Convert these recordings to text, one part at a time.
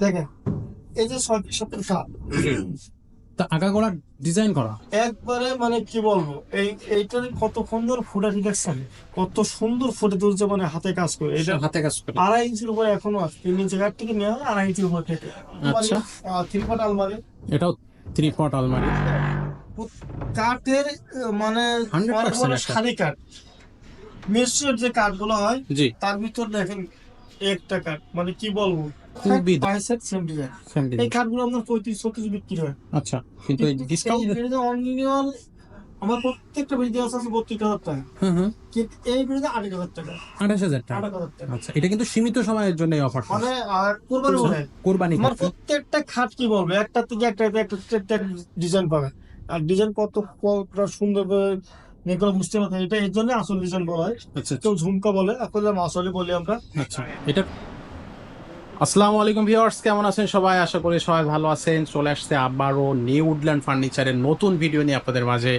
দেখেন এই যে ছয় সত্তর সাত। তা আগাগোড়া ডিজাইন করা? একবারে মানে কি বলব এই এইটার কত সুন্দর ফুটাটি দেখছেন কত সুন্দর ফুটে তুলছে মানে হাতে কাজ করে। এটা হাতে কাজ করে। আড়াই ইঞ্চির উপরে এখনও আছে তিন ইঞ্চি কাঠ থেকে নেওয়া হয়, আড়াই ইঞ্চির উপরে থেকে আচ্ছা। থ্রি পাট আলমারি। এটাও থ্রি পট আলমারি। কাঠের মানে 100% মানে। শাড়ি কাঠ। মিশ্রের যে কাঠগুলো হয় তার ভিতর দেখেন একটা কাঠ। মানে কি বলব খুবই এই কাঠগুলো আপনার পঁয়ত্রিশ ছত্রিশ বিক্রি হয়। আচ্ছা কিন্তু এই ডিসকাউন্ট আমার প্রত্যেকটা ভিডিও আছে বত্রিশ হাজার টাকা। হুম হুম। কিন্তু এই ভিডিওতে আঠাশ হাজার টাকা। আঠাশ হাজার টাকা? আচ্ছা এটা কিন্তু সীমিত সময়ের জন্য অফার মানে আর কোরবানি কোরবানি আমার প্রত্যেকটা খাট কি বলব? একটা থেকে একটা একটা ডিজাইন পাবে। আর ডিজাইন কত কতটা সুন্দর করে এগুলো বুঝতে পারছেন? এটা এর জন্য আসল ডিজাইন বলা হয়। আচ্ছা কেউ ঝুমকা বলে আসলে আসলে বলি আমরা। আচ্ছা এটা আসসালামু আলাইকুম ভিউয়ার্স, কেমন আছেন সবাই? আশা করি সবাই ভালো আছেন। চলে আসছে আবারও নিউ উডল্যান্ড ফার্নিচারের নতুন ভিডিও নিয়ে আপনাদের মাঝে।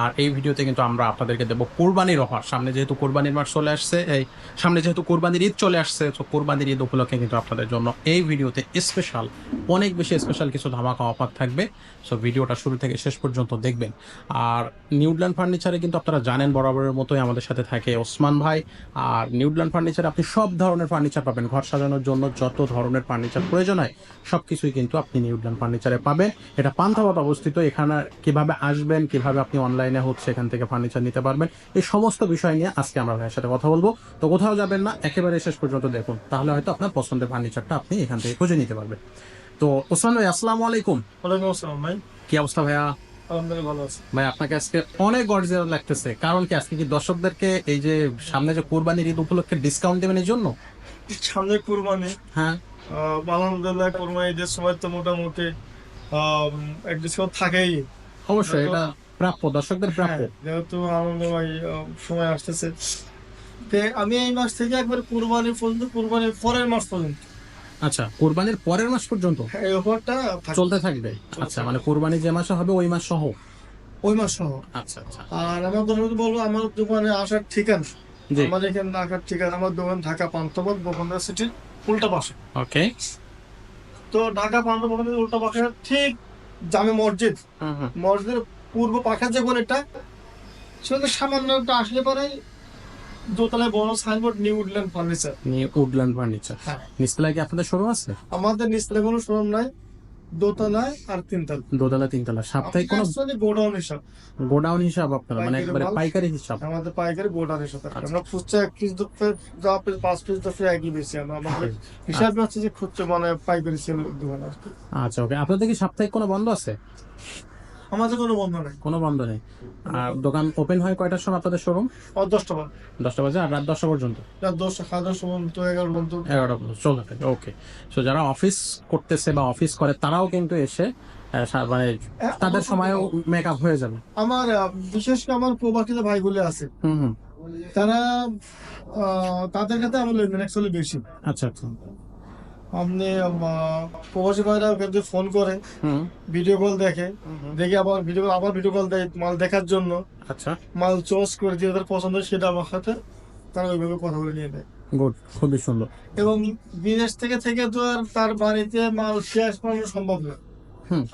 আর এই ভিডিওতে কিন্তু আমরা আপনাদেরকে দেবো কোরবানির অফার। সামনে যেহেতু কোরবানির মাস চলে আসছে, এই সামনে যেহেতু কোরবানির ঈদ চলে আসছে, তো কোরবানির ঈদ উপলক্ষে কিন্তু আপনাদের জন্য এই ভিডিওতে স্পেশাল অনেক বেশি স্পেশাল কিছু ধামাকা অফার থাকবে। সো ভিডিওটা শুরু থেকে শেষ পর্যন্ত দেখবেন। আর নিউডল্যান্ড ফার্নিচারে কিন্তু আপনারা জানেন বরাবরের মতোই আমাদের সাথে থাকে ওসমান ভাই। আর নিউডল্যান্ড ফার্নিচারে আপনি সব ধরনের ফার্নিচার পাবেন। ঘর সাজানোর জন্য যত ধরনের ফার্নিচার প্রয়োজন হয় সব কিছুই কিন্তু আপনি নিউডল্যান্ড ফার্নিচারে পাবেন। এটা পান্থাবাদ অবস্থিত এখানে কীভাবে আসবেন কীভাবে আপনি অনলাইনে হচ্ছে এখান থেকে ফার্নিচার নিতে পারবেন এই সমস্ত বিষয় নিয়ে আজকে আমরা ভাইয়ের সাথে কথা বলব। তো কোথাও যাবেন না একেবারে শেষ পর্যন্ত দেখুন তাহলে হয়তো আপনার পছন্দের ফার্নিচারটা আপনি এখান থেকে খুঁজে নিতে পারবেন। তো ওসমান ভাই আসসালামু আলাইকুম। ওয়ালাইকুম আসসালাম ভাই। কি অবস্থা ভাইয়া? ভাই আপনাকে আজকে অনেক গর্জিয়াস লাগতেছে কারণ কি আজকে কি দর্শকদেরকে এই যে সামনে যে কোরবানির ঈদ উপলক্ষে ডিসকাউন্ট দেবেন এই জন্য? সামনে কুরবানি। হ্যাঁ। আলহামদুলিল্লাহ কুরবানি ঈদের সময় তো মোটামুটি এক ডিসকাউন্ট থাকেই। অবশ্যই এটা প্রাপ্য দর্শকদের প্রাপ্য। হ্যাঁ, যেহেতু আনন্দময় সময় আসতেছে। আমি এই মাস থেকে একবার কুরবানি পর্যন্ত কুরবানির পরের মাস পর্যন্ত। আচ্ছা কোরবানির পরের মাস পর্যন্ত? এই অফারটা। চলতে থাকবে? আচ্ছা মানে কোরবানি যে মাসে হবে ওই মাস সহ? ওই মাস সহ। আচ্ছা আচ্ছা। আর আমার বলব আমার দোকানে আসার ঠিকানা জি। আমার এখানে আসার ঠিকানা আমার দোকান ঢাকা পান্থপথ বকন্দা সিটির উল্টা পাশে। ওকে। তো ঢাকা পান্থপথের উল্টা পাশে ঠিক জামে মসজিদ। মসজিদের পূর্ব পাখা যে এটা সেটা সামান্য একটা আসলে পরে দোতলায় বড় signboard New Woodland Furniture New Woodland Furniture হ্যাঁ। নিচতলায় কি আপনাদের শোরুম আছে? আমাদের নিচতলা কোনো শোরুম নাই। দোতলায় আর তিনতলা। দোতলা তিনতলা। সাপ্তাহিক কোনো গোডাউন হিসাব। গোডাউন হিসাব আপনারা মানে একবারে পাইকারি হিসাব। আমাদের পাইকারি গোডাউন হিসাব। আচ্ছা। আমরা খুচরা এক পিস দু যা পিস পাঁচ পিস পিস একই বেশি আমরা। আমাদের হিসাব হচ্ছে যে খুচরা মানে পাইকারি সেল দোকান আচ্ছা ওকে। আপনাদের কি সাপ্তাহিক কোনো বন্ধ আছে? আমাদের কোনো বন্ধ নাই। কোনো বন্ধ নেই। আর দোকান ওপেন হয় কয়টার সময় আপনাদের শোরুম দশটা বার দশটা বাজে আর রাত দশটা পর্যন্ত? রাত দশটা সাড়ে দশটা পর্যন্ত এগারো পর্যন্ত। এগারোটা পর্যন্ত চলতে থাকে ওকে সো যারা অফিস করতেছে বা অফিস করে তারাও কিন্তু এসে মানে তাদের সময়ও মেকআপ হয়ে যাবে। আমার বিশেষ করে আমার প্রবাসীতে ভাইগুলি আছে হুম তারা তাদের কাছে আমার লেনদেন অ্যাকচুয়ালি বেশি। আচ্ছা আচ্ছা। আপনি প্রবাসী ভাইরা কিন্তু ফোন করে ভিডিও কল দেখে। দেখে আবার ভিডিও কল আবার ভিডিও কল দেয় মাল দেখার জন্য। আচ্ছা। মাল চয়েস করে যে তাদের পছন্দ সেটা আমার সাথে তারা ওইভাবে কথা বলে নিয়ে দেয় গুড খুবই সুন্দর। এবং বিদেশ থেকে থেকে তো আর তার বাড়িতে মাল শেষ করানো সম্ভব না।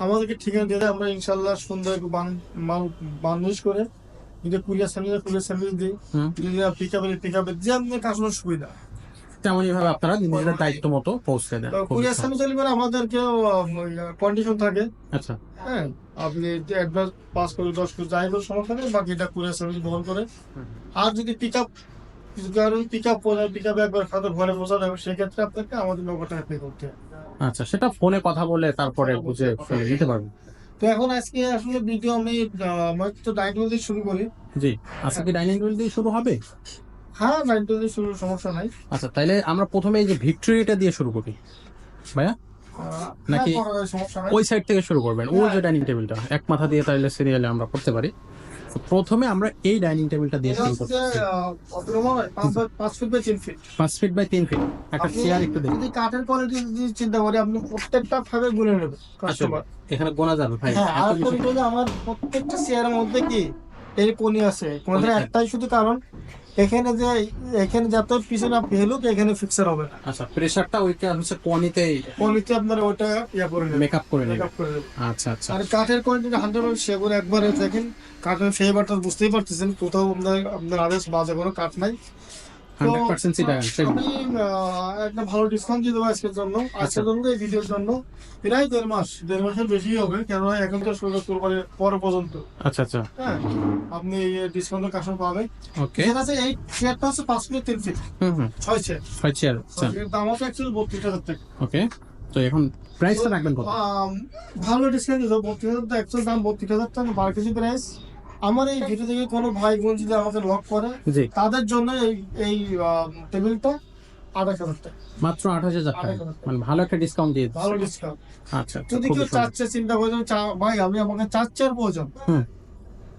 আমাদেরকে ঠিকানা দিয়ে দেয় আমরা ইনশাল্লাহ সুন্দর মাল বান্ডিশ করে যদি কুরিয়ার সার্ভিস কুরিয়ার সার্ভিস দিই। যদি পিক আপে পিক আপে যে আপনার কাস্টমার সুবিধা। তেমনই ভাবে আপনারা নিজেদের দায়িত্ব মতো পৌঁছে দেন কুরিয়ার সার্ভিস চালু করে আমাদেরকে কন্ডিশন থাকে। আচ্ছা। হ্যাঁ আপনি অ্যাডভান্স পাঁচ করে দশ করে যাই হোক সমস্যা নেই বাকিটা কুরিয়ার সার্ভিস বহন করে। আর যদি পিক আপ কারণ পিক আপ পিক আপ একবার খাতে ঘরে পৌঁছাতে হবে সেক্ষেত্রে আপনাকে আমাদের নগদ টাকা পে করতে হবে। আচ্ছা সেটা ফোনে কথা বলে তারপরে বুঝে শুনে নিতে পারবেন। তো এখন আজকে আসলে ভিডিও আমি আমার তো নাইট দিয়ে শুরু করি। জি আজকে কি ডাইনিং টেবিল দিয়ে শুরু হবে? হ্যাঁ নাইট দিয়ে শুরু সমস্যা নাই। আচ্ছা তাইলে আমরা প্রথমে এই যে ভিক্টোরিয়াটা দিয়ে শুরু করি। ভাইয়া? নাকি- হ্যাঁ, ওই সাইড থেকে শুরু করবেন ওই যে ডাইনিং টেবিলটা এক মাথা দিয়ে তাইলে সিরিয়ালে আমরা করতে পারি। প্রথমে আমরা এই ডাইনিং টেবিলটা দিয়ে শুরু হয়? পাঁচ ফিট বাই তিন ফিট পাঁচ ফিট বাই তিন ফিট একটা চেয়ার একটু দেখুন যদি কাঠের কোয়ালিটি যদি চিন্তা করি আপনি প্রত্যেকটা ভাবে গুনে নেবে কাস্টমার এখানে গোনা যাবে ভাই। হ্যাঁ আর আমার প্রত্যেকটা চেয়ারের মধ্যে কি এর কোনি আছে? কোনটা। একটাই শুধু কারণ এখানে যে এখানে যত পিছনে ফেলুক এখানে ফিক্সার হবে না। আচ্ছা প্রেসারটা ওইটা হচ্ছে কোয়ানিতেই কোয়ানিতে আপনার ওটা ইয়া করে নেবেন। মেকআপ করে নেবে মেকআপ করে নেবে আচ্ছা আচ্ছা। আর কাঠের কোয়ালিটি হান্ড্রেড পার্সেন্ট সেগুলো একবারে দেখেন কাঠের ফ্লেভারটা বুঝতেই পারতেছেন কোথাও আপনার আপনার আদেশ বাজে কোনো কাঠ নাই। একটা ভালো ডিসকাউন্ট দিয়ে দেবো আজকের জন্য আজকের জন্য এই ভিডিওর জন্য। প্রায় দেড় মাস দেড় মাসের বেশি হবে কেননা এখন তো সুযোগ কোরবানির পর পর্যন্ত। আচ্ছা আচ্ছা। হ্যাঁ আপনি ডিসকাউন্টের কাশন পাবেন। ওকে আছে এই চেয়ারটা হচ্ছে পাঁচ ফিট তিন ফিট হুম হুম। ছয় চেয়ার ছয় চেয়ার আচ্ছা। দাম হচ্ছে অ্যাকচুয়ালি বত্রিশ হাজার টাকা। ওকে তো এখন প্রাইসটা রাখবেন কত? ভালো ডিসকাউন্ট দিতে বত্রিশ হাজার অ্যাকচুয়াল দাম বত্রিশ হাজার টাকা মার্কেটিং প্রাইস আমার এই ভিডিও থেকে কোনো ভাই বোন যদি আমাকে লক করে তাদের জন্য এই এই টেবিলটা আঠাশ হাজার টাকা। মাত্র আঠাশ হাজার টাকা। মানে ভালো একটা ডিসকাউন্ট দিয়ে ভালো ডিসকাউন্ট আচ্ছা আচ্ছা যদি কেউ চাচ্ছে চিন্তা করছেন ভাই আমি আমাকে প্রয়োজন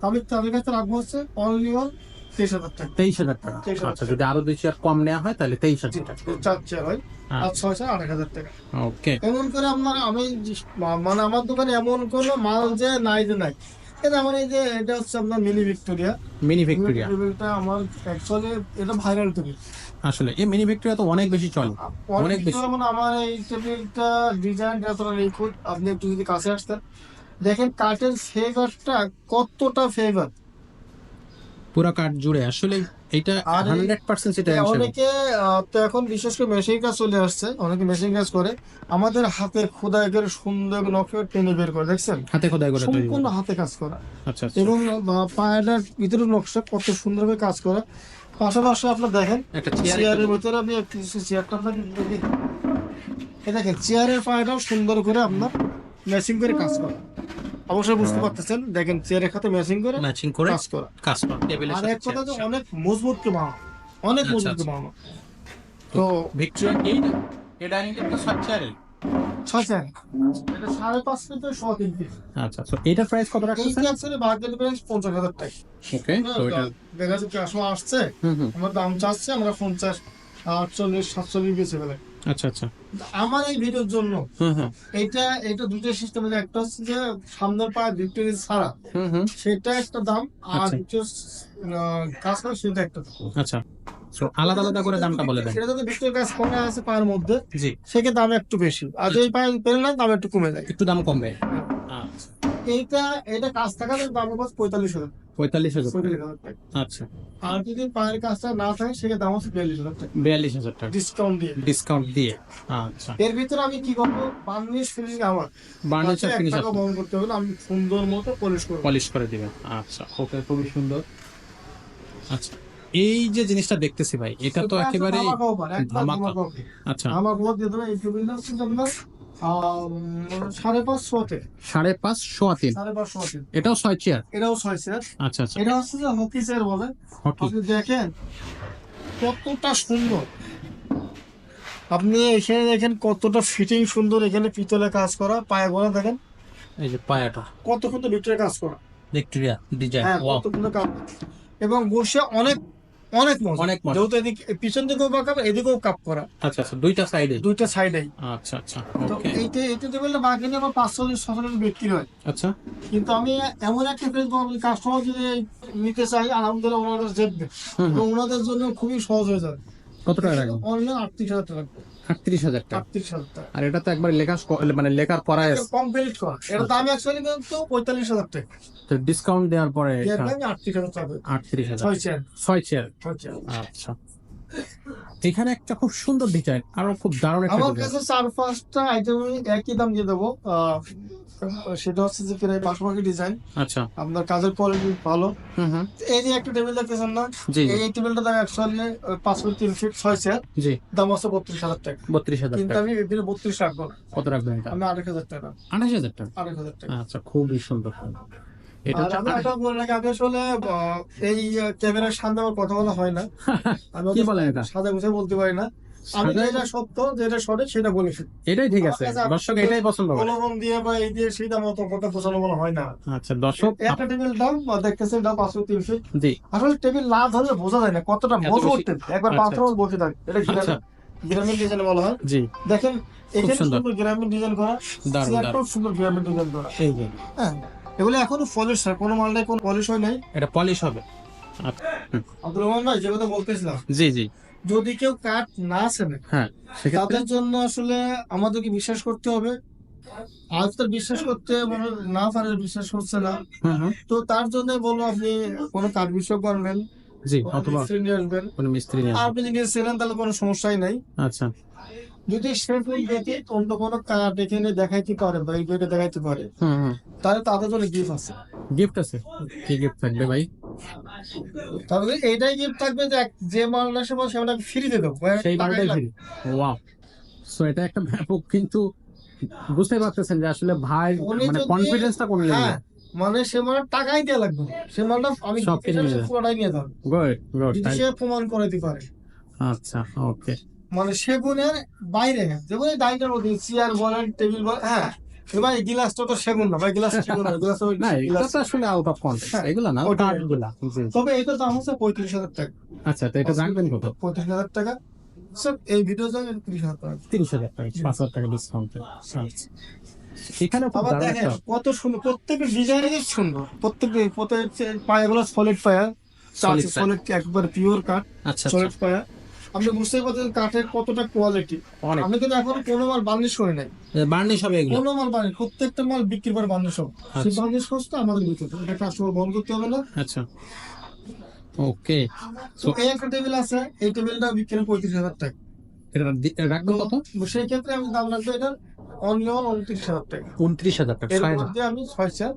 আমি তাদের কাছে রাখব হচ্ছে অনলি ওয়ান তেইশ হাজার টাকা। তেইশ হাজার টাকা। আচ্ছা যদি আরও দুই চেয়ার কম নেওয়া হয় তাহলে তেইশ হাজার টাকা। চার চেয়ার হয়। আর ছয় চেয়ার হাজার টাকা। ওকে। এমন করে আপনার আমি মানে আমার দোকানে এমন কোনো মাল যে নাই যে নাই। এটা আমার এই যে এটা হচ্ছে আপনার মিনি ভিক্টোরিয়া মিনি ভিক্টোরিয়া আমার অ্যাকচুয়ালি এটা ভাইরাল টেবিল আসলে এই মিনি ভিক্টোরিয়া তো অনেক বেশি চলে। অনেক বেশি। মানে আমার এই টেবিলটা ডিজাইনটা এতটা নিখুঁত আপনি একটু যদি কাছে আসতেন। দেখেন কাঠের ফেভারটা কতটা ফেভার পুরো কাঠ জুড়ে। আসলে এটা আর এই- হান্ড্রেড পার্সেন্ট সেটা অনেকে তো এখন বিশেষ করে মেশিন কাজ চলে আসছে অনেকে মেশিন কাজ করে। আমাদের হাতে খোদাই করে সুন্দর নকশা টেনে বের করে দেখছেন? হাতে খোদাই করে সম্পূর্ণ হাতে কাজ করা। আচ্ছা আচ্ছা। এবং আহ, পায়রার ভিতরে নকশা কত সুন্দরভাবে কাজ করা। পাশাপাশি আপনার দেখেন একটা চেয়ারের ভিতরে। আমি চেয়ারটা আপনাকে দেখি দেখেন চেয়ারের পায়রাও সুন্দর করে আপনার ম্যাচিং করে কাজ করা। অবশ্যই বুঝতে পারতেছেন। দেখেন চেয়ারের খাতে ম্যাচিং করে ম্যাচিং করে কাজ করা। কাজ করা টেবিলের আর সাথে এক কথা যে অনেক মজবুত কে বানানো অনেক আচ্ছা, মজবুত কে আচ্ছা। বানানো তো ভিক্টোরিয়া এই না এই ডাইনিং টেবিলটা সাত চেয়ারের ছয় চেয়ার এটা সাড়ে পাঁচ ফিট ছ তিন ফিট আচ্ছা তো এটার প্রাইস কত রাখতেছেন এইটা অ্যাকচুয়ালি মার্কেট প্রাইস পঞ্চাশ হাজার টাকা। ওকে তো এটা দেখা যাচ্ছে কাস্টমার আসছে। হুম দাম চাচ্ছে আমরা পঞ্চাশ আটচল্লিশ সাতচল্লিশ বেঁচে ফেলে আচ্ছা আচ্ছা। আমার এই ভিডিওর জন্য এটা এটা দুটো সিস্টেম আছে। একটা হচ্ছে যে সামনের পায়ে ছাড়া সেটা একটা দাম আর আচ্ছা। দ্বিতীয় কাজ করে সেটা একটা দাম। আচ্ছা। আলাদা আলাদা করে দামটা বলে দেন। সেটা যদি কাজ কমে আছে পায়ের মধ্যে জি। সেক্ষেত্রে দাম একটু বেশি। আর যদি পায়ে পেলে না দাম একটু কমে যায়। একটু দাম কমবে। আচ্ছা। এইটা এটা কাজ থাকালে দাম হচ্ছে পঁয়তাল্লিশ হাজার। পঁয়তাল্লিশ হাজার আচ্ছা। আর যদি পায়ের কাজটা না থাকে সেক্ষেত্রে দাম হচ্ছে বিয়াল্লিশ হাজার টাকা। বিয়াল্লিশ হাজার টাকা। ডিসকাউন্ট দিয়ে। ডিসকাউন্ট দিয়ে। আচ্ছা। এর ভিতরে আমি কি করব? বার্নিশ ফিনিশিং আমার। এক ফিনিশ টাকা বহন করতে হবে আমি সুন্দর মতো পলিশ করব। পলিশ করে দিবেন। আচ্ছা ওকে খুবই সুন্দর। আচ্ছা এই যে জিনিসটা দেখতেছি ভাই এটা তো একেবারে। আচ্ছা। আমার দিয়ে দেবে এই আম, সাড়ে পাঁচ শোতে সাড়ে পাঁচ সোয়া তিন সাড়ে পাঁচ শোতে এটাও ছয় চেয়ার এটাও ছয় চেয়ার আচ্ছা আচ্ছা। এটা হচ্ছে যে হকি চেয়ার বলে। আপনি দেখেন কতটা সুন্দর। আপনি এখানে দেখেন কতটা ফিটিং সুন্দর এখানে পিতলে কাজ করা। পায়ে গলা দেখেন। এই যে পায়াটা। কত সুন্দর ভিতরে কাজ করা। ভিক্টোরিয়া ডিজাইন হ্যাঁ কত সুন্দর কাজ এবং বসে অনেক অনেক অনেক। যেহেতু এদিকে পিছন দিকেও বা কাপ এদিকেও কাপ করা। আচ্ছা আচ্ছা দুইটা সাইডে দুইটা সাইডে আচ্ছা আচ্ছা তো এইটা এইটা টেবিলটা বাকি নিয়ে আমার পাঁচশো ছশো বিক্রি হয়। আচ্ছা। কিন্তু আমি এমন একটা ফ্রেজ কাস্টমার যদি নিতে চাই আলহামদুলিল্লাহ ওনারা জেতবে ওনাদের জন্য খুবই সহজ হয়ে যাবে। কত টাকা লাগবে? অনলাইন আটত্রিশ হাজার টাকা। আটত্রিশ হাজার টাকা। আটত্রিশ হাজার টাকা। আর এটা তো একবার লেখা মানে লেখার পরায় কমপ্লিট করা এটা দাম অ্যাকচুয়ালি কিন্তু পঁয়তাল্লিশ হাজার টাকা। তো ডিসকাউন্ট দেওয়ার পরে আটত্রিশ হাজার টাকা। আটত্রিশ হাজার। ছয় চেয়ার ছয় চেয়ার আচ্ছা। এখানে একটা খুব সুন্দর ডিজাইন আরও খুব দারুণ একটা আমার কাছে চার পাঁচটা আইটেম একই দাম দিয়ে দেবো। আহ, সেটা হচ্ছে যে প্রায় পাশাপাশি ডিজাইন আচ্ছা। আপনার কাজের কোয়ালিটি ভালো। হুম হুম। এই যে একটা টেবিল দেখতেছেন না এই টেবিলটা দাম অ্যাকচুয়ালি পাঁচ ফুট তিন ফিট ছয় চেয়ার জি। দাম হচ্ছে বত্রিশ হাজার টাকা। বত্রিশ হাজার কিন্তু আমি এখানে বত্রিশ রাখব কত রাখবেন এটা? আমি আরেক হাজার টাকা। আঠাশ হাজার টাকা? আরেক হাজার টাকা। আচ্ছা খুবই সুন্দর। এটা আমি একটা বলে রাখি আমি আসলে এই ক্যামেরার সামনে আমার কথা বলা হয় না। আমি কি বলেন এটা? সাদা গুছে বলতে পারি না। আমি যেটা সত্য যেটা সঠিক সেটা এটাই ঠিক আছে। দর্শক এটাই পছন্দ করে। কলম দিয়ে বা এই দিয়ে সেই দাম কথা বোঝানো বলা হয় না। আচ্ছা দর্শক একটা টেবিল দাম দেখতেছেন দাম পাঁচশো তিনশো। জি। আসলে টেবিল না ধরলে বোঝা যায় না কতটা মজবুত একবার আচ্ছা, পাথর বসে থাকে। এটা আচ্ছা। গ্রামীণ ডিজাইন বলা হয়। জি। দেখেন এখানে সুন্দর। সুন্দর গ্রামীণ ডিজাইন করা। দারুণ সুন্দর গ্রামীণ ডিজাইন করা। হ্যাঁ। এগুলো এখনও পলিশ হয় কোনো মালটাই কোনো পলিশ হয় নাই। এটা পলিশ হবে। আচ্ছা, আব্দুর রহমান ভাই যে কথা বলতেছিলাম। জি জি। যদি কেউ কাঠ না চেনে হ্যাঁ তাদের জন্য আসলে আমাদেরকে বিশ্বাস করতে হবে। আজ তো বিশ্বাস করতে মানে না পারে বিশ্বাস হচ্ছে না। তো তার জন্য বলব আপনি কোনো কাঠ বিষয় করবেন জি অথবা মিস্ত্রি নিয়ে আসবেন। কোনো মিস্ত্রি নিয়ে আপনি যদি চেনেন তাহলে কোনো সমস্যাই নাই। আচ্ছা। যদি সে ফুল দেখে অন্য কোনো কাঠ এখানে দেখাইতে পারে বা এই বইটা দেখাইতে পারে তাহলে তাদের জন্য গিফট আছে। গিফট আছে? কি গিফট থাকবে ভাই? তাহলে এইটাই গিফট থাকবে যে যে মালটা সে বলছে আমরা ফ্রিতে দেবো। সেই টাকাই বারোটাই লাগবে। ফ্রি ওয়াও সো এটা একটা ব্যাপক কিন্তু বুঝতে পারতেছেন যে আসলে ভাই মানে কনফিডেন্সটা কোন হ্যাঁ লেভেলে মানে সে মানে টাকাই দেওয়া লাগবে। সে মালটা আমি সব সে পুরোটাই নিয়ে যাবে। গুড গুড যদি সে প্রমাণ করে দিতে পারে। আচ্ছা ওকে মানে সেগুনের বাইরে যেমন ডাইনিংটার মধ্যে চেয়ার বলেন টেবিল বলেন হ্যাঁ। এ ভাই গিলাসটা তো সেগুন না। ভাই গিলাস সেগুন না। গ্লাস না এটা তো আসলে আউট অফ কন্টেক্সট হ্যাঁ, না। তবে এটার দাম হচ্ছে পঁয়ত্রিশ হাজার টাকা। আচ্ছা তো এটা রাখবেন কত? পঁয়ত্রিশ হাজার টাকা। স্যার এই ভিডিও তিরিশ হাজার টাকা। তিরিশ হাজার টাকা পাঁচ হাজার টাকা ডিসকাউন্ট এখানে আবার দেখেন কত সুন্দর প্রত্যেকটা ডিজাইনই সুন্দর। প্রত্যেকটা প্রত্যেক পায়াগুলো সলিড পায়া সলিড একবার পিওর কাঠ আচ্ছা সলিড পায়া আপনি বুঝতেই পারছেন কাঠের কতটা কোয়ালিটি আমি কিন্তু এখন কোনো মাল বার্নিশ করি নাই। বার্নিশ হবে এগুলো? কোনো মাল বার্নিশ প্রত্যেকটা মাল বিক্রি করে বার্নিশ হবে। সেই আচ্ছা। বার্নিশ খরচটা আমাদের ভিতরে এটা কাস্টমার বন্ধ করতে হবে না। আচ্ছা। ওকে। তো এই একটা টেবিল আছে এই টেবিলটা বিক্রি করে পঁয়ত্রিশ হাজার টাকা। এটা রাখবেন কত? সেই ক্ষেত্রে আমি দাম রাখব এটা অনলি অন উনত্রিশ হাজার টাকা। উনত্রিশ হাজার টাকা আমি ছয় চার।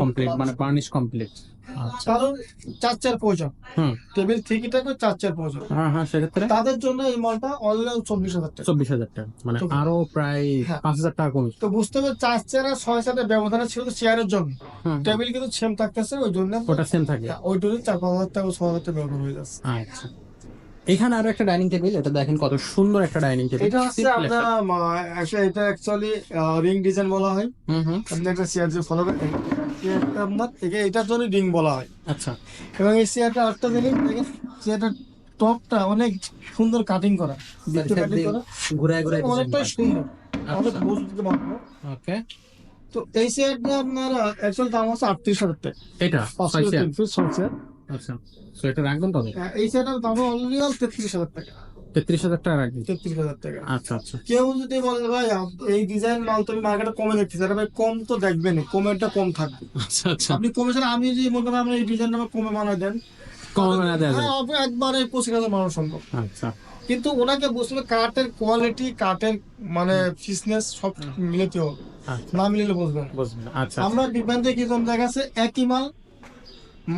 কমপ্লিট মানে বার্নিশ কমপ্লিট কারণ চার চার প্রয়োজন হুম। টেবিল থাকবে চার চার প্রয়োজন হ্যাঁ হ্যাঁ সেক্ষেত্রে? তাদের জন্য এই মালটা অনলি চব্বিশ হাজার টাকা। চব্বিশ হাজার টাকা মানে আরও প্রায় হ্যাঁ। পাঁচ হাজার টাকা কমে। তো বুঝতে হবে চার চার আর ছয় চারের ব্যবধানে ছিল চেয়ারের জন্য। টেবিল কিন্তু সেম থাকতেছে ওই জন্য ওটা সেম থাকে। ওই জন্য চার পাঁচ হাজার টাকা ছ হাজার টাকা ব্যবধান হয়ে যাচ্ছে। আচ্ছা। এখানে আরও একটা ডাইনিং টেবিল এটা দেখেন কত সুন্দর একটা ডাইনিং টেবিল এটা হচ্ছে আপনার এটা অ্যাকচুয়ালি রিং ডিজাইন বলা হয়। হুম হুম। আপনি একটা চেয়ার যে ফলো আপনার একে- এটার জন্য রিং বলা হয়। আচ্ছা। এবং এই চেয়ারটা একটা জিনিস দেখেন টপটা অনেক সুন্দর কাটিং করা। বৃত্ত কাটিং করা। ঘুরে ঘুরে অনেকটাই সুন্দর। অনেক মজবুত বানানো ওকে। তো এই চেয়ারটা আপনার অ্যাকচুয়াল দাম হচ্ছে আটত্রিশ হাজার টাকা। এটা? ছয় চেয়ার। আচ্ছা। তো এটা রাখবেন এই চেয়ারটার দাম অনলি তেত্রিশ হাজার টাকা। তেত্রিশ হাজার টাকা রাখবেন তেত্রিশ হাজার টাকা। আচ্ছা আচ্ছা। কেউ যদি বলে ভাই এই ডিজাইন মাল তুমি মার্কেটে কমে দেখতেছি আরে ভাই কম তো দেখবেন কমেরটা কম থাকবে। আচ্ছা আচ্ছা। আপনি কমে ছাড়া আমি যদি মনে করেন এই ডিজাইনটা আমার কমে বানায় দেন কম না দেওয়া যায় হ্যাঁ, একবারে পঁচিশ হাজার বানানো সম্ভব। আচ্ছা। কিন্তু ওনাকে বুঝতে কাঠের কোয়ালিটি কাঠের মানে ফিটনেস সব মিলাতে হবে। আচ্ছা। না মিলিলে বুঝবেন বুঝবেন আচ্ছা আমরা ডিপেন্ডে কি দেখা যাচ্ছে একই মাল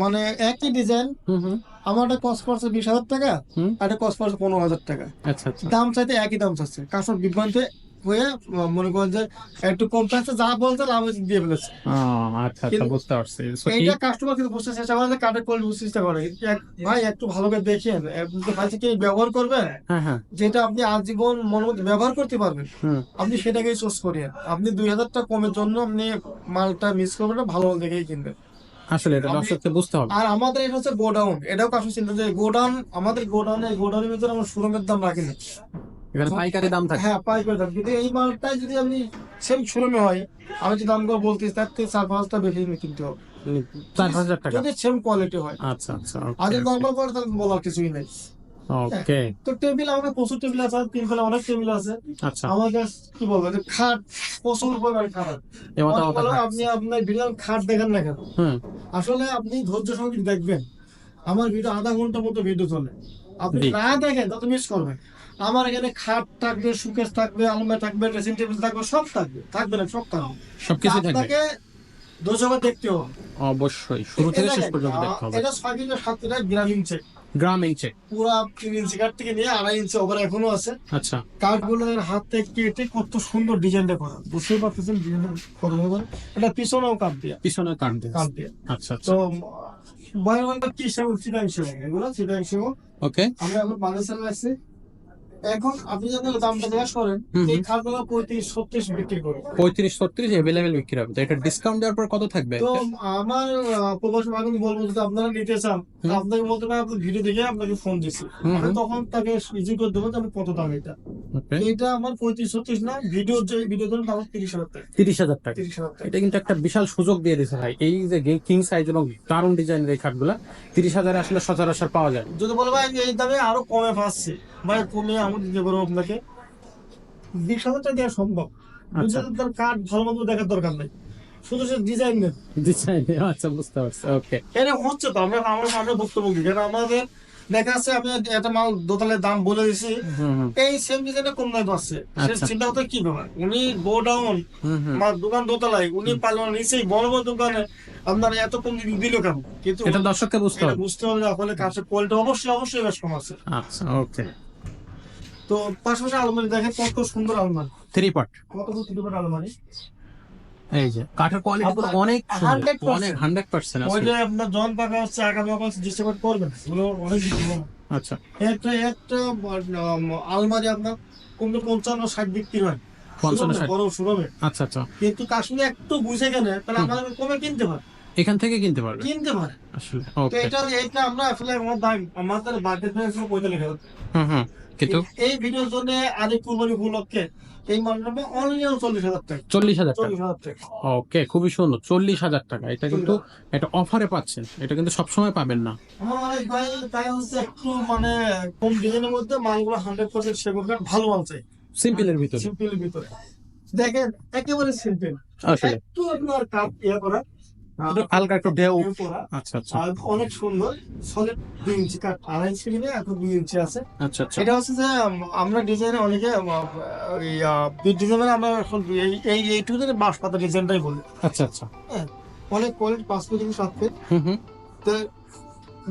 মানে একই ডিজাইন হুম হুম আমার একটা কস্ট পড়ছে বিশ হাজার টাকা আর একটা কস্ট পড়ছে পনেরো হাজার টাকা। আচ্ছা আচ্ছা। দাম চাইতে একই দাম চাচ্ছে। কাস্টমার বিভ্রান্তে হয়ে মনে করেন যে একটু কম চাচ্ছে যা বলছে লাভ দিয়ে ফেলেছে। আচ্ছা আচ্ছা বুঝতে পারছি। এইটা কাস্টমার কিন্তু বুঝতে চেষ্টা করে যে কাঠের কোয়ালিটি চেষ্টা করে। ভাই একটু ভালো করে দেখেন। আপনি ভাই কি ব্যবহার করবেন হ্যাঁ হ্যাঁ। যেটা আপনি আজীবন মনে মধ্যে ব্যবহার করতে পারবেন। আপনি সেটাকেই চুজ করিয়েন আপনি দুই হাজার টাকা কমের জন্য আপনি মালটা মিস করবেন ভালো দেখেই কিনবেন। আসলে এটা দর্শককে বুঝতে হবে। আর আমাদের এটা হচ্ছে গোডাউন। এটাও কাছে চিন্তা যে গোডাউন আমাদের গোডাউনে গোডাউনের ভিতরে আমরা শোরুমের দাম রাখি না। এখানে পাইকারি দাম থাকে। হ্যাঁ পাইকারি দাম। যদি এই মালটাই যদি আপনি সেম শোরুমে হয় আমি যে দাম করে বলতেছি তার থেকে চার পাঁচটা বেশি কিনতে হবে। চার পাঁচ হাজার টাকা। যদি সেম কোয়ালিটি হয়। আচ্ছা আচ্ছা আর যদি নর্মাল করে তাহলে বলার কিছুই নেই। ওকে তো টেবিল আমাদের প্রচুর টেবিল আছে অনেক টেবিল আছে। আচ্ছা। আমার কাছে কি বলব যে খাট প্রচুর পরিমাণে খাট আপনি আপনার খাট দেখেন না কেন? হুম। আসলে আপনি ধৈর্য সঙ্গে দেখবেন। আমার ভিডিও আধা ঘণ্টা মতো ভিডিও চলে। আপনি না দেখেন তত মিস করবেন। আমার এখানে খাট থাকবে সুকেশ থাকবে আলমারি থাকবে ড্রেসিং টেবিল থাকবে সব থাকবে। থাকবে না সব থাকবে। সবকিছু থাকবে। ধৈর্য দেখতে হবে। অবশ্যই। শুরু থেকে শেষ পর্যন্ত দেখতে হবে। এটা ছয় সাত কিলো গ্রাম ইঞ্চি গ্রাম ইঞ্চে? পুরো তিন ইঞ্চি কাঠ থেকে নিয়ে আড়াই ইঞ্চি ওভার এখনও আছে। আচ্ছা। কাঠগুলো এর হাত থেকে কেটে কত সুন্দর ডিজাইনটা করা। বুঝতেই পারতেছেন ডিজাইনটা করা। এটা পিছনেও কাঠ দিয়ে। পিছনে কাঠ দিয়ে। কাঠ দিয়ে। আচ্ছা আচ্ছা। তো বয়ন কি সব চিটা হিসেবে এগুলো চিটা ওকে আমরা এখন বাংলাদেশে আসছি এখন আপনি দামটা জিজ্ঞাসা করেন এই হুম। খাটগুলো পঁয়ত্রিশ ছত্রিশ বিক্রি করে পঁয়ত্রিশ ছত্রিশ এভেলেবেল বিক্রি হবে। তো এটা ডিসকাউন্ট দেওয়ার পর কত থাকবে তো আমার প্রবাসী বলব যদি আপনারা নিতে চান। আপনাকে বলতে আপনি ভিডিও দেখে আপনাকে ফোন আমি তখন তাকে ইজি করে দেবো যে আমি কত দাম এটা। এটা আমার পঁয়ত্রিশ ছত্রিশ না ভিডিও যে ভিডিও ধরুন আমার তিরিশ হাজার টাকা। তিরিশ হাজার টাকা। এটা কিন্তু একটা বিশাল সুযোগ দিয়ে দিয়েছে ভাই। এই যে কিং সাইজ এবং দারুণ ডিজাইনের এই খাটগুলা তিরিশ হাজারে আসলে সচরাচর পাওয়া যায়। যদি বলে ভাই এই দামে আরও কমে পাচ্ছি। ভাই কমে আমি দিতে পারব আপনাকে। বিশ হাজার টাকা দেওয়া সম্ভব। আচ্ছা। তার কাঠ ভালো মতো দেখার দরকার নেই। শুধু সে ডিজাইন ডিজাইন আচ্ছা বুঝতে পারছি ওকে এটা হচ্ছে তো আমরা আমরা বক্তব্য কি কারণ আমাদের দেখা যাচ্ছে আমি একটা মাল দোতলের দাম বলে দিছি। এই সেম ডিজাইনে কম দাম পাচ্ছে আচ্ছা। চিন্তা করতে কি ব্যাপার? উনি গো ডাউন হুম হুম। আমার দোকান দোতলায় উনি নিচেই বড় বড় দোকানে আপনার এত কম দিল কেন? কিন্তু এটা দর্শককে বুঝতে হবে। বুঝতে হবে আসলে কাছের কোয়ালিটি অবশ্যই অবশ্যই বেশ কম আছে। আচ্ছা ওকে তো পাশাপাশি আলমারি দেখেন কত সুন্দর আলমারি। থ্রি পার্ট কত সুন্দর আলমারি। এই যে কাঠের কোয়ালিটি তো অনেক অনেক হান্ড্রেড পার্সেন্ট ওই যে আপনার জন পাকা হচ্ছে আগামী পাকা হচ্ছে করবেন। এগুলো অনেক আচ্ছা। একটা একটা আলমারি আপনার পঞ্চান্ন ষাট বিক্রি হয়। পঞ্চান্ন ষাট। বড় শুরবে আচ্ছা আচ্ছা। কিন্তু কাশ্মীরে একটু বুঝে গেলে তাহলে। আমাদের কমে কিনতে পারে এখান থেকে কিনতে পারবে কিনতে পারে আসলে এটা এটা আমরা আসলে আমার দাম আমাদের বাজেট হয়েছে পঁয়তাল্লিশ হাজার। হুম হুম। কিন্তু এই ভিডিওর জন্য আরে কুরবানি উপলক্ষে এই মালটা অনলি চল্লিশ হাজার টাকা। চল্লিশ হাজার টাকা। চল্লিশ হাজার টাকা। ওকে খুবই সুন্দর চল্লিশ হাজার টাকা। এটা কিন্তু এটা অফারে পাচ্ছেন এটা কিন্তু সবসময় পাবেন না। আমার অনেক ভাই তাই হচ্ছে একটু মানে কম ডিজাইনের মধ্যে মালগুলো হান্ড্রেড পার্সেন্ট কাঠ ভালো মাল চাই। সিম্পলের ভিতরে। সিম্পলের ভিতরে। দেখেন একেবারে সিম্পল আসলে। একটু আপনার কাপ ইয়ে করা হালকা একটু ঢেউ। আচ্ছা আচ্ছা। অনেক সুন্দর। সলিড দুই ইঞ্চি কাঠ আড়াই ইঞ্চি কিনে এখন দুই ইঞ্চি আছে। আচ্ছা আচ্ছা। এটা হচ্ছে যে আমরা ডিজাইনে অনেকে ডিজাইনে আমরা এখন এই এই এইটুকু বাঁশ পাতা ডিজাইনটাই বলি। আচ্ছা আচ্ছা। হ্যাঁ অনেক কোয়ালিটি পাঁচ ফিট থেকে সাত ফিট। হুম হুম। তো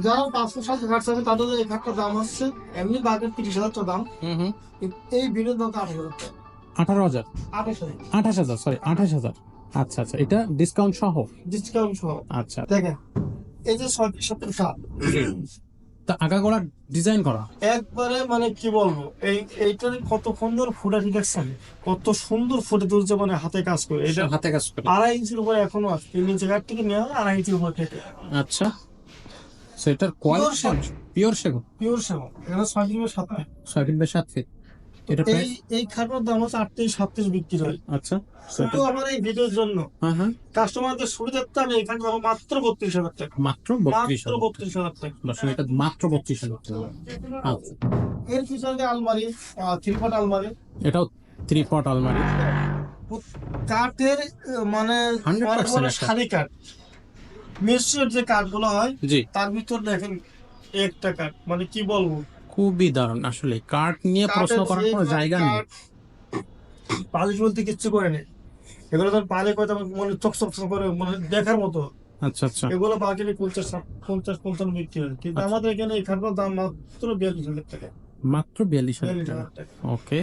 যারা পাঁচ ফুট সাত ঘাট আছে তাদের এই ঘাটটার দাম হচ্ছে এমনি বাজার তিরিশ হাজার টাকা দাম। হুম হুম। এই ভিডিওর দাম আঠাশ হাজার আঠারো হাজার? আঠাশ হাজার। আঠাশ হাজার সরি আঠাশ হাজার। আচ্ছা আচ্ছা এটা ডিসকাউন্ট সহ? ডিসকাউন্ট সহ। আচ্ছা। দেখেন এই যে ছয় সত্তর সাত তা আগাগোড়া ডিজাইন করা? একবারে মানে কি বলব এই এইটার কত সুন্দর ফুটাটি দেখছেন কত সুন্দর ফুটে তুলছে মানে হাতে কাজ করে। এটা হাতে কাজ করে। আড়াই ইঞ্চির উপরে এখনও আছে। তিন ইঞ্চি কাঠ থেকে নেওয়া আড়াই ইঞ্চির উপরে আচ্ছা। সেটার কোয়ালিটি সেগুন। পিওর সেগুন পিওর সেবন এখানে ছয় কিলো সাত ফিট। ছয় ফিট সাত ফিট এটা এই এই খাটটার দাম হচ্ছে আটত্রিশ সাতত্রিশ বিক্রি হয়। আচ্ছা শুধু আমার এই ভিডিওর জন্য। হ্যাঁ হ্যাঁ। কাস্টমারদের এখানে পাবো মাত্র বত্রিশ হাজার টাকা। মাত্র বত্রিশ মাত্র বত্রিশ হাজার টাকা। এটা মাত্র বত্রিশ হাজার টাকা। আচ্ছা। এর পিছনে আলমারি থ্রিপট আলমারি। এটাও থ্রি পট আলমারি। কাঠের মানে 100% অনেক বড় একটা। সারি কাঠ। মিশ্রের যে কাঠগুলো হয় তার ভিতর দেখেন একটা কাঠ। মানে কি বলব? খুবই দারুণ আসলে। কাঠ নিয়ে প্রশ্ন করার কোনো জায়গা নেই। পালিশ বলতে কিচ্ছু করে নেই। এগুলো তখন পালে করে মনে চক চক করে মানে দেখার মতো। আচ্ছা আচ্ছা। এগুলো বাকিলে পঞ্চাশ পঞ্চাশ পঞ্চান্ন বিক্রি হয়। কিন্তু আচ্ছা। আমাদের এখানে এই খাটগুলোর দাম মাত্র বিয়াল্লিশ হাজার টাকা। মাত্র বিয়াল্লিশ হাজার টাকা। ওকে।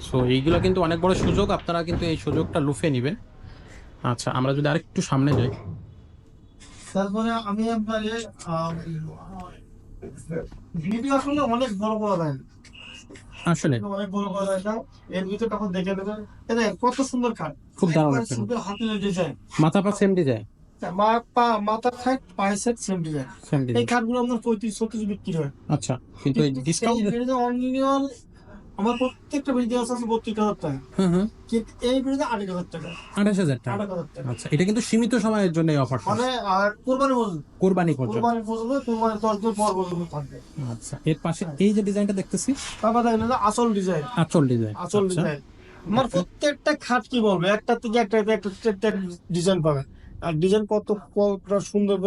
সো এইগুলো কিন্তু অনেক বড় সুযোগ। আপনারা কিন্তু এই সুযোগটা লুফে নেবেন। আচ্ছা আমরা যদি আরেকটু সামনে যাই। তারপরে আমি আপনার ভিডিও আসলে অনেক বড় করা যায় আসলে। অনেক বড় করা যায় না। এর ভিতরে তখন দেখে নেবেন এটা কত সুন্দর খাট। খুব দারুণ সুন্দর হাতের ডিজাইন। মাথা পা সেম ডিজাইন মা পা মাথা সাইড পায়ের সাইড সেম ডিজাইন এই খাটগুলো আপনার পঁয়ত্রিশ ছত্রিশ বিক্রি হয়। আচ্ছা কিন্তু ডিসকাউন্ট অনিয়ন আমার প্রত্যেকটা ভিডিও আছে বত্রিশ হাজার টাকা। কিন্তু এই আঠাশ হাজার টাকা। আঠাশ হাজার টাকা? আচ্ছা এটা কিন্তু সীমিত সময়ের জন্য এই অফারটা মানে আর কোরবানি পর্যন্ত। কোরবানি পর্যন্ত। কোরবানি পর্যন্ত দশ দিন পর পর্যন্ত থাকবে। আচ্ছা এর পাশে এই যে ডিজাইনটা দেখতেছি? তারপর দেখেন এটা আসল ডিজাইন আচল ডিজাইন আসল ডিজাইন আমার প্রত্যেকটা খাট কি বলব? একটা থেকে একটা একটা ডিজাইন পাবে আর ডিজাইন কত কতটা সুন্দর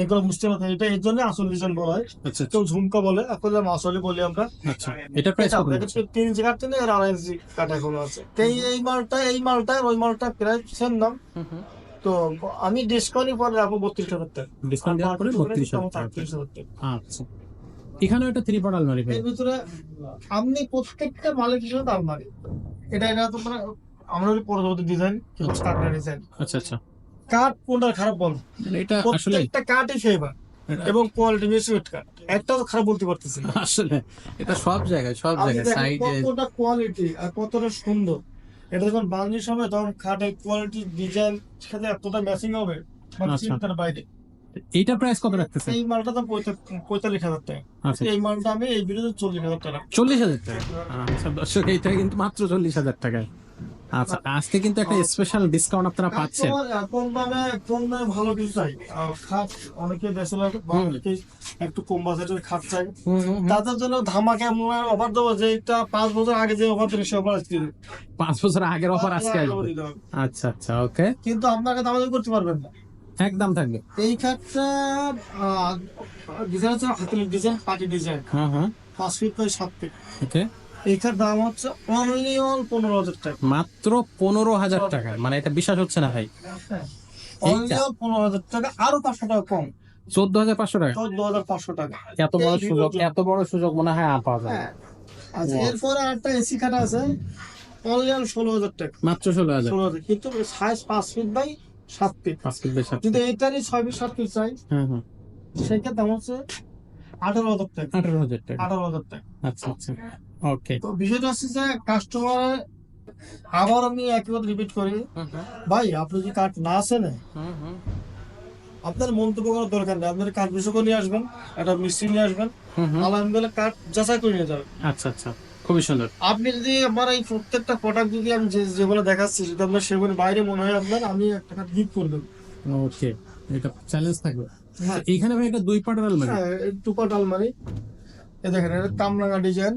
এগুলো বুঝতে পারছেন এটা এর জন্য আসল ডিজাইন বলা হয়। আচ্ছা কেউ ঝুমকা বলে আসলে আসলে বলি আমরা। আচ্ছা। প্রাইস এটা কত এটা তিন ইঞ্চি কাটতে নেই আর আড়াই ইঞ্চি কাটা এখনও আছে। এই এই মালটা এই মালটা ওই মালটা প্রায় সেম দাম। তো আমি ডিসকাউন্ট পরে রাখব বত্রিশ হাজার টাকা ডিসকাউন্ট দেওয়ার পরে বত্রিশ হাজার টাকা আচ্ছা। এখানেও একটা থ্রি আলমারি এর ভিতরে আপনি প্রত্যেকটা মালিক হিসেবে দাম মারি এটা এটা তো মানে আমরা পরবর্তী ডিজাইন ডিজাইন আচ্ছা আচ্ছা। কাঠ কোনটা খারাপ বল? মানে এটা আসলে কাঠই ফেভার এবং কোয়ালিটি বেশি কাঠ। একটা তো খারাপ বলতে পারতেছি না। আসলে এটা সব জায়গায় সব জায়গায় সাইডে কতটা কোয়ালিটি আর কতটা সুন্দর। এটা যখন বানানোর সময় তখন খাটের কোয়ালিটি ডিজাইন সাথে এতটা ম্যাচিং হবে মানে আচ্ছা। চিন্তার বাইরে। এইটা প্রাইস কত রাখতেছে এই মালটা তো পঁয়তাল্লিশ হাজার টাকা। আচ্ছা। এই মালটা আমি এই ভিডিওতে চল্লিশ হাজার টাকা চল্লিশ হাজার টাকা? আচ্ছা দর্শক এইটা কিন্তু মাত্র চল্লিশ হাজার টাকায়। আচ্ছা আজকে কিন্তু একটা স্পেশাল ডিসকাউন্ট আপনারা পাচ্ছেন। দামে কম দামে ভালো কিছু চাই। খাট অনেকে ব্যাচেলার বা অনেকে একটু কম বাজেটের খাট চাই। তাদের জন্য ধামাকে এমন অফার দেবো যে এটা পাঁচ বছর আগে যে অফার ছিল সে অফার আজকে পাঁচ বছর আগের অফার আজকে। আচ্ছা আচ্ছা ওকে কিন্তু আপনাকে দামাদামি করতে পারবেন না। একদম থাকবে। এই খাটটা ডিজাইন হচ্ছে হাতের ডিজাইন পার্টি ডিজাইন হ্যাঁ হ্যাঁ। পাঁচ ফিট বাই সাত ফিট ওকে খাট দাম হচ্ছে অনলি অন পনেরো হাজার টাকা। মাত্র পনেরো হাজার টাকা। মানে এটা বিশ্বাস হচ্ছে না ভাই? অনলি অন পনেরো হাজার টাকা আরও পাঁচশো টাকা কম। চোদ্দ হাজার পাঁচশো টাকা? চোদ্দ হাজার পাঁচশো টাকা। এত বড় সুযোগ এত বড় সুযোগ মনে হয় আর পাওয়া যায় হ্যাঁ। আচ্ছা এরপরে একটা এসি খাট আছে। অনলি অন ষোলো হাজার টাকা। মাত্র ষোলো হাজার। ষোলো হাজার। কিন্তু সাইজ পাঁচ ফিট বাই সাত ফিট পাঁচ ফিট বেশি কিন্তু এইটারই ছয় ফিট সাত ফিট চাই হ্যাঁ হ্যাঁ। সেক্ষেত্রে দাম হচ্ছে আঠারো হাজার টাকা। আঠারো হাজার টাকা। আঠারো হাজার টাকা। আচ্ছা আচ্ছা। ওকে তো বিষয়টা হচ্ছে যে কাস্টমার আবার আমি একবার রিপিট করি। ভাই আপনি যদি কাঠ না আসেন আপনার মন্তব্য করার দরকার নেই। আপনার কাঠ বিশেষ নিয়ে আসবেন একটা মিস্ত্রি নিয়ে আসবেন। আলহামদুলিল্লাহ কাঠ যাচাই করে নিয়ে যাবেন। আচ্ছা আচ্ছা। খুবই সুন্দর। আপনি যদি আমার এই প্রত্যেকটা প্রোডাক্ট যদি আমি যে যেগুলো দেখাচ্ছি যদি আপনার সেগুলো বাইরে মনে হয় আপনার আমি একটা কাঠ গিফট করে দেবো। ওকে এটা চ্যালেঞ্জ থাকবে। হ্যাঁ। এইখানে ভাই একটা দুই পাটের আলমারি। হ্যাঁ টুপাট আলমারি। এ দেখেন এটা কামরাঙা ডিজাইন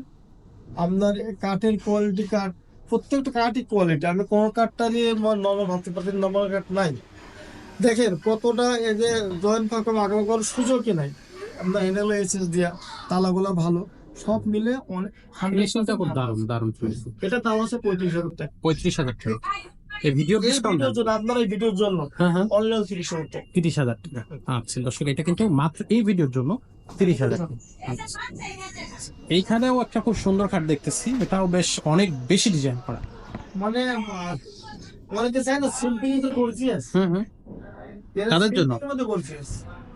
আপনার কাঠের কোয়ালিটি কাঠ প্রত্যেকটা কাঠই কোয়ালিটি আমি কোনো কাঠটা নিয়ে নর্মাল ভাবতে পারছি নর্মাল কাঠ নাই। দেখেন কতটা এই যে জয়েন্ট ফাঁকা আগ্রহ করার সুযোগই নাই। আপনার এনএল এসএস দিয়া তালাগুলো ভালো সব মিলে অনেক ফিনিশিংটা দারুণ দারুণ চলছে। এটা দাম আছে পঁয়ত্রিশ হাজার টাকা। পঁয়ত্রিশ হাজার টাকা। এই ভিডিও ডিসকাউন্ট আপনার এই ভিডিওর জন্য। হ্যাঁ হ্যাঁ। অনলাইন তিরিশ হাজার তিরিশ হাজার টাকা। আচ্ছা দর্শক এটা কিন্তু মাত্র এই ভিডিওর জন্য তিরিশ হাজার আচ্ছা। এইখানেও একটা খুব সুন্দর কার্ড দেখতেছি এটাও বেশ অনেক বেশি ডিজাইন করা। মানে অনেকে চায় না সিম্পল তো গর্জিয়াস হুম হুম। তাদের জন্য? গর্জিয়াস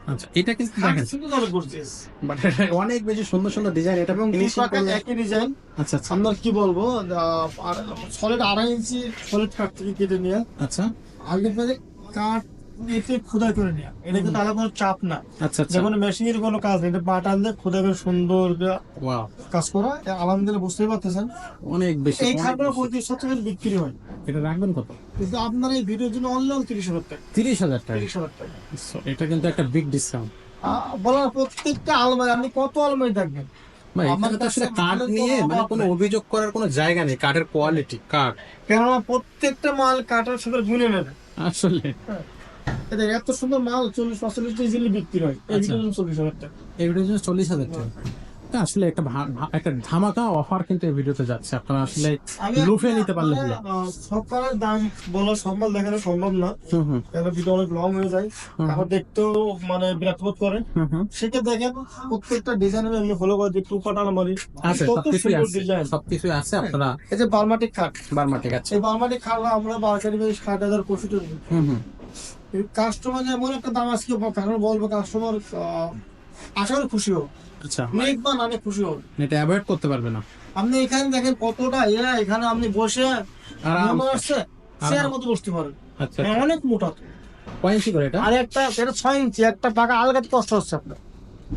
আচ্ছা এটা কিন্তু দেখেন শুধু তবে গর্জিয়াস বাট অনেক বেশি সুন্দর সুন্দর ডিজাইন এটা এবং একই ডিজাইন আচ্ছা আচ্ছা। আপনার কি বলব? সলিড আড়াই ইঞ্চি সলিড কাঠ থেকে কেটে নিয়ে আচ্ছা। আগে কাঠ এতে খোদাই করে নেওয়া এটা কিন্তু আলাদা কোনো চাপ না। আচ্ছা আচ্ছা। যেমন মেশিনের কোনো কাজ নেই বাটান দিয়ে খোদাই করে সুন্দর কাজ করা আলহামদুলিল্লাহ বুঝতেই পারতেছেন। অনেক বেশি এই পঁয়ত্রিশ টাকা বিক্রি হয়। এটা রাখবেন কত? কিন্তু আপনার এই ভিডিওর জন্য অনলাইন তিরিশ হাজার টাকা। তিরিশ হাজার টাকা? তিরিশ হাজার টাকা। এটা কিন্তু একটা বিগ ডিসকাউন্ট বলার প্রত্যেকটা আলমারি আপনি কত আলমারি আসলে কাঠ নিয়ে মানে কোনো অভিযোগ করার কোনো জায়গা নেই কাঠের কোয়ালিটি কাঠ কেননা প্রত্যেকটা মাল কাটার সাথে গুনে নেবে। আসলে। এটা এত সুন্দর মাল চল্লিশ ইজিলি বিক্রি হয়। আচ্ছা। জন্য চল্লিশ হাজার টাকা। জন্য চল্লিশ হাজার টাকা। এটা আসলে একটা একটা ধামাকা অফার কিন্তু এই ভিডিওতে যাচ্ছে। আপনারা আসলে লুফে নিতে পারলে হলো। আহ, দাম বলা সম্ভব দেখানো সম্ভব না। ভিডিও অনেক লং হয়ে যায়। দেখতেও মানে বোধ করে সেটা দেখেন প্রত্যেকটা ডিজাইন আমি ফলো করে টু পাট আলমারি আছে সবকিছুই আছে সবকিছুই আছে আপনারা এই যে বার্মাটিক খাট। বারমা ঠিক আছে এই বার্মাটিক খাট আমরা বারকারি বেশ ষাট হাজার হুম। কাস্টমার এমন একটা দাম আজকে বলব কাস্টমার আশা করি খুশি হোক। আচ্ছা। খুশি হোক এটা অ্যাভয়েড করতে পারবে না। আপনি এখানে দেখেন কতটা এরা এখানে আপনি বসে আরাম আসছে চেয়ার মতো বসতে পারেন। আচ্ছা হ্যাঁ, অনেক মোটা। কয় ইঞ্চি করে এটা? আর একটা এটা ছয় ইঞ্চি একটা টাকা আলগাতে কষ্ট হচ্ছে আপনার।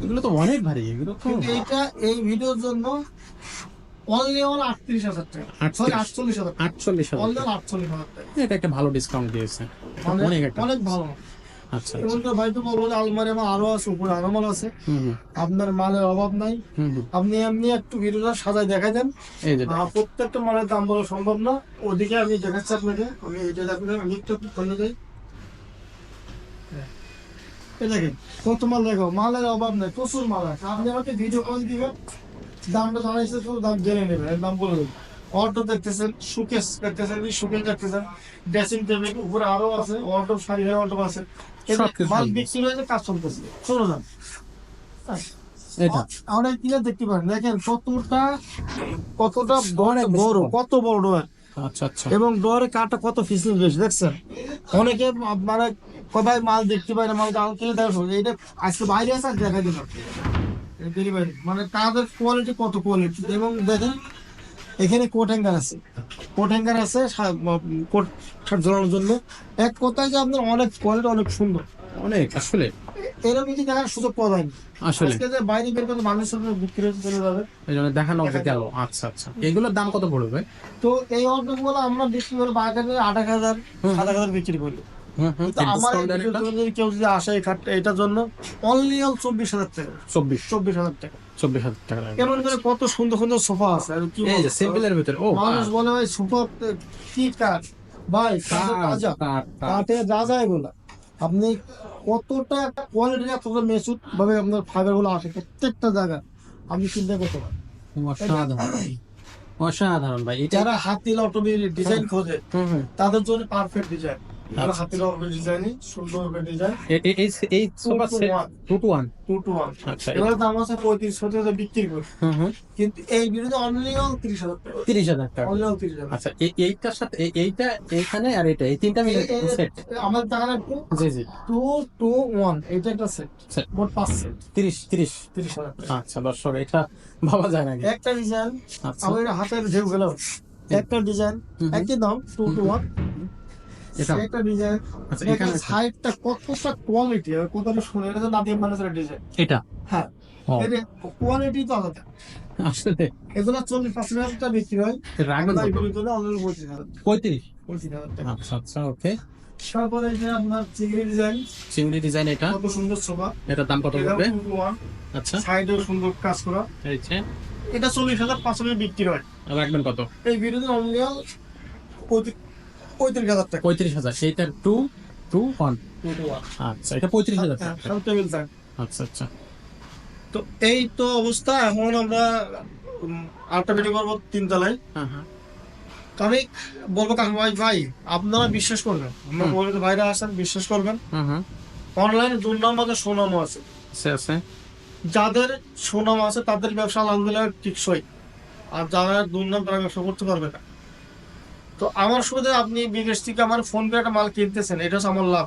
এগুলো তো অনেক ভারী এগুলো কিন্তু এইটা এই ভিডিওর জন্য অনলি হাজার টাকা। 38 সরি আটচল্লিশ হাজার টাকা। আটচল্লিশ হাজার অনলি টাকা। অন আটচল্লিশ হাজার টাকা। এটা একটা ভালো ডিসকাউন্ট দিয়েছে। অনেক অনেক ভালো। আচ্ছা ভাই তো বলব আলমারি আমার আরও আছে উপরে আরও মাল আছে। হুম হুম। আপনার মালের অভাব নাই। আপনি এমনি একটু ভিডিওটা সাজায় দেখাই দেন। প্রত্যেকটা মালের দাম বলা সম্ভব না। ওদিকে আমি দেখাচ্ছি আপনাকে। আমি এটা দেখবেন আমি একটু খুলে যাই এই দেখেন কত মাল দেখো। মালের অভাব নাই প্রচুর মাল আছে। আপনি আমাকে ভিডিও কল দিবেন। দামটা জানাইছে তো দাম জেনে নেবেন এর দাম বলে দেবেন অটো দেখতেছেন সুকেস দেখতেছেন সুকেস দেখতেছেন ড্রেসিং টেবিল উপরে আরও আছে অটো শাড়ি অটো আছে। মাল বিক্রি হয়েছে কাজ চলতেছে। চলো যান। আমরা কিনে দেখতে পারেন। দেখেন কতটা কতটা বড়। কত বড়? ডোয়ার। আচ্ছা আচ্ছা। এবং ডোয়ারের কাঠটা কত ফিসলিং বেশি দেখছেন? অনেকে মানে কয় ভাই মাল দেখতে পাই না মাল কিনে দেখো এটা আজকে বাইরে আছে আর দেখা ডেলিভারি মানে তাদের কোয়ালিটি কত কোয়ালিটি এবং দেখেন এখানে কোট হ্যাঙ্গার আছে। কোট হ্যাঙ্গার আছে কোট শার্ট ঝোলানোর জন্য। এক কথায় যে আপনার অনেক কোয়ালিটি অনেক সুন্দর। অনেক আসলে। এরকম কিছু দেখার সুযোগ পাওয়া যায়নি। আসলে। আজকে যে বাইরে বের করে মানুষের বিক্রি হতে চলে যাবে। এই জন্য দেখানো গেল আচ্ছা আচ্ছা। এগুলোর দাম কত পড়বে তো এই অর্ডারগুলো আমরা বিক্রি করে বাজারে আট হাজার সাত হাজার বিক্রি করি। কেউ যদি আসে এই খাটটা এটার জন্য অনলি অল চব্বিশ হাজার টাকা। চব্বিশ। চব্বিশ হাজার টাকা। চব্বিশ হাজার টাকা লাগবে। এমন করে কত সুন্দর সুন্দর সোফা আছে। আর কি এই যে বলব? সিম্পলের ভিতরে ও মানুষ বলে ভাই সোফা কি কাঠ? ভাই কাঠের রাজা কাঠ, কাঠ। কাঠের রাজা এগুলা। আপনি কতটা কোয়ালিটি কতটা ভাবে আপনার ফাইবারগুলো আসে প্রত্যেকটা জায়গা আপনি চিন্তা করতে পারেন। অসাধারণ ভাই। এটা হাতিল অটোমেটিক ডিজাইন খোঁজে তাদের জন্য পারফেক্ট ডিজাইন সেট কিন্তু এই বিরুদ্ধে তিরিশ হাজার তিরিশ হাজার টাকা। আচ্ছা এইটার সাথে এইটা এইখানে আর এটা এই তিনটা মিলে সেট টাকা জি জি। টু টু ওয়ান এটা একটা সেট Set. মোট পাঁচ সেট তিরিশ তিরিশ। তিরিশ হাজার আচ্ছা দর্শক এটা ভাবা যায় নাকি একটা ডিজাইন আচ্ছা। আমার হাতের ঢেউ গেল। একটা ডিজাইন। একই দাম টু টু ওয়ান এটা একটা ডিজাইন আচ্ছা এখানে সাইডটা কতটা কোয়ালিটি কতটা শুনে এটা মানুষের ডিজাইন এটা? হ্যাঁ কোয়ালিটি তো আলাদা। আসলে এগুলো চল্লিশ পাঁচ হাজারটা বিক্রি হয়। হাজার। পঁয়ত্রিশ? হাজার টাকা। আচ্ছা আচ্ছা ওকে। তারপরে যে আপনার চিংড়ি ডিজাইন চিংড়ি ডিজাইন এটা? কত সুন্দর সোফা এটার দাম কত ওয়ান আচ্ছা। সাইডেও সুন্দর কাজ করা। এটা চল্লিশ হাজার পাঁচশো টাকা বিক্রি হয়। রাখবেন কত? এই বিরুদ্ধে অনলি পঁয়ত্রিশ হাজার টাকা। পঁয়ত্রিশ হাজার এইটার টু টু ওয়ান আচ্ছা এটা পঁয়ত্রিশ হাজার হ্যাঁ, টাকা। আচ্ছা আচ্ছা। তো এই তো অবস্থা এখন আমরা আরেকটা ভিডিও করব তিনতলায় হ্যাঁ হ্যাঁ। আমি বলব কাকু ভাই ভাই আপনারা বিশ্বাস করবেন আমরা হুম। বলে ভাইরা আছেন বিশ্বাস করবেন। অনলাইনে দুর্নাম আছে সুনামও আছে। আছে আছে। যাদের সুনাম আছে তাদের ব্যবসা আলহামদুলিল্লাহ টিকসই আর যারা দুর্নাম তারা ব্যবসা করতে পারবে না। তো আমার সুবিধা আপনি বিদেশ থেকে আমার ফোন পে একটা মাল কিনতেছেন এটা হচ্ছে আমার লাভ।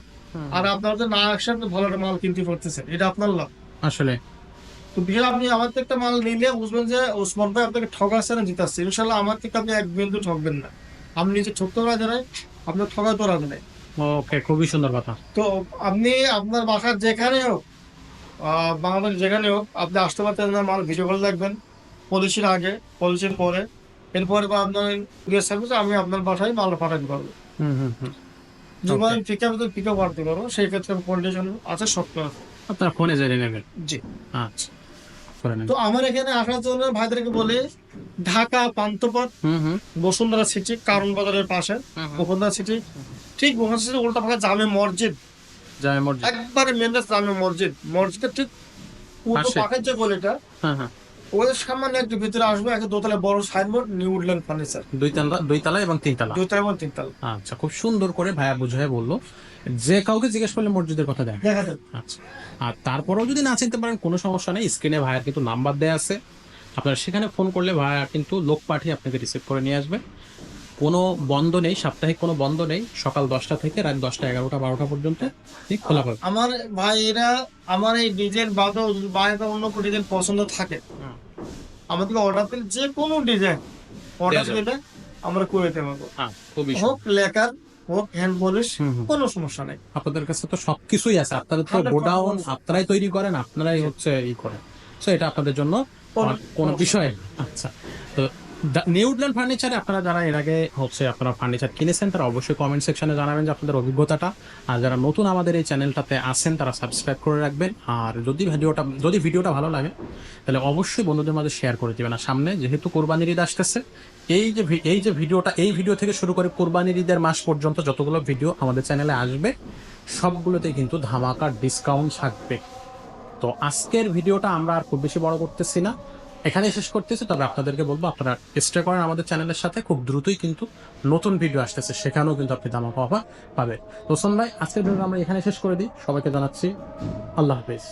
আর আপনার যদি না আসে আপনি ভালো একটা মাল কিনতে পারতেছেন এটা আপনার লাভ। আসলে। তো বিশেষ আপনি আমার থেকে একটা মাল নিলে বুঝবেন যে ওসমান ভাই আপনাকে ঠকাচ্ছে না জিতাচ্ছে। ইনশাল্লাহ আমার থেকে আপনি এক বিন্দু ঠকবেন না। আপনি নিজে ঠকতে রাজা নাই আপনার ঠকাতে রাজা নাই ওকে খুবই সুন্দর কথা। তো আপনি আপনার বাসার যেখানে হোক বাংলাদেশ যেখানে হোক আপনি আসতে পারতেন না মাল ভিডিও কল দেখবেন। পলিসির আগে পলিসির পরে। এরপরে বা আপনার গেস্ট সার্ভিস আমি আপনার বাসায় মাল পাঠাতে পারব হুম হুম হুম। পিক আপ পিক আপ করতে পারব সেই ক্ষেত্রে কন্ডিশন আছে শক্ত আছে। আপনার ফোনে জেনে নেবেন? জি। আচ্ছা তো আমার এখানে আসার জন্য ভাইদেরকে বলে ঢাকা পান্থপথ হুম হুম। বসুন্ধরা সিটি কারণ বাজারের পাশে। বসুন্ধরা সিটি ঠিক বসুন্ধরা সিটি উল্টা পাখা জামে মসজিদ। একবারে মেন জামে মসজিদ মসজিদের ঠিক উল্টো। পাখের যে গলিটা হ্যাঁ হ্যাঁ। ওদের সামান্য একটু ভিতরে আসবে একটা দোতলা বড় সাইনবোর্ড নিউ উডল্যান্ড ফার্নিচার দুই তালা দুই তালা এবং তিন তালা দুতলা এবং তিনতলা। আচ্ছা খুব সুন্দর করে ভাইয়া বুঝায় বলল। যে কাউকে জিজ্ঞেস করলে মসজিদের কথা দেখ দেখা আচ্ছা আর তারপরেও যদি না চিনতে পারেন কোনো সমস্যা নেই স্ক্রিনে ভাইয়ার কিন্তু নাম্বার দেওয়া আছে। আপনারা সেখানে ফোন করলে ভাইয়া কিন্তু লোক পাঠিয়ে আপনাকে রিসিভ করে নিয়ে আসবে। কোনো বন্ধ নেই সাপ্তাহিক কোনো বন্ধ নেই। সকাল দশটা থেকে রাত দশটা এগারোটা বারোটা পর্যন্ত ঠিক খোলা পাবে আমার ভাইয়েরা আমার এই ডিজাইন বাদেও যদি বাইরে অন্য কোনো ডিজাইন পছন্দ থাকে। আমাদেরকে অর্ডার দিলে যে কোনো ডিজাইন অর্ডার দিলে আমরা করে পারব হ্যাঁ খুবই হোক লেকার হোক হ্যান্ড পলিশ। কোনো সমস্যা নেই। আপনাদের কাছে তো সবকিছুই আছে। আপনাদের তো গোডাউন আপনারাই তৈরি করেন আপনারাই হচ্ছে ই করেন। তো এটা আপনাদের জন্য কোনো বিষয় আচ্ছা। তো নিউডল্যান্ড ফার্নিচারে আপনারা যারা এর আগে হচ্ছে আপনারা ফার্নিচার কিনেছেন, তারা অবশ্যই কমেন্ট সেকশনে জানাবেন যে আপনাদের অভিজ্ঞতাটা। আর যারা নতুন আমাদের এই চ্যানেলটাতে আসেন তারা সাবস্ক্রাইব করে রাখবেন। আর যদি ভিডিওটা যদি ভিডিওটা ভালো লাগে, তাহলে অবশ্যই বন্ধুদের মাঝে শেয়ার করে দেবেন। আর সামনে যেহেতু কোরবানির ঈদ আসতেছে, এই যে এই যে ভিডিওটা, এই ভিডিও থেকে শুরু করে কোরবানির ঈদের মাস পর্যন্ত যতগুলো ভিডিও আমাদের চ্যানেলে আসবে, সবগুলোতেই কিন্তু ধামাকার ডিসকাউন্ট থাকবে। তো আজকের ভিডিওটা আমরা আর খুব বেশি বড় করতেছি না। এখানে শেষ করতেছি, তবে আপনাদেরকে বলব, আপনারা স্টে করেন আমাদের চ্যানেলের সাথে, খুব দ্রুতই কিন্তু নতুন ভিডিও আসতেছে, সেখানেও কিন্তু আপনি ধামাকা পাওয়া পাবেন। তো সোন ভাই, আজকের ভিডিও আমরা এখানে শেষ করে দিই। সবাইকে জানাচ্ছি, আল্লাহ হাফিজ।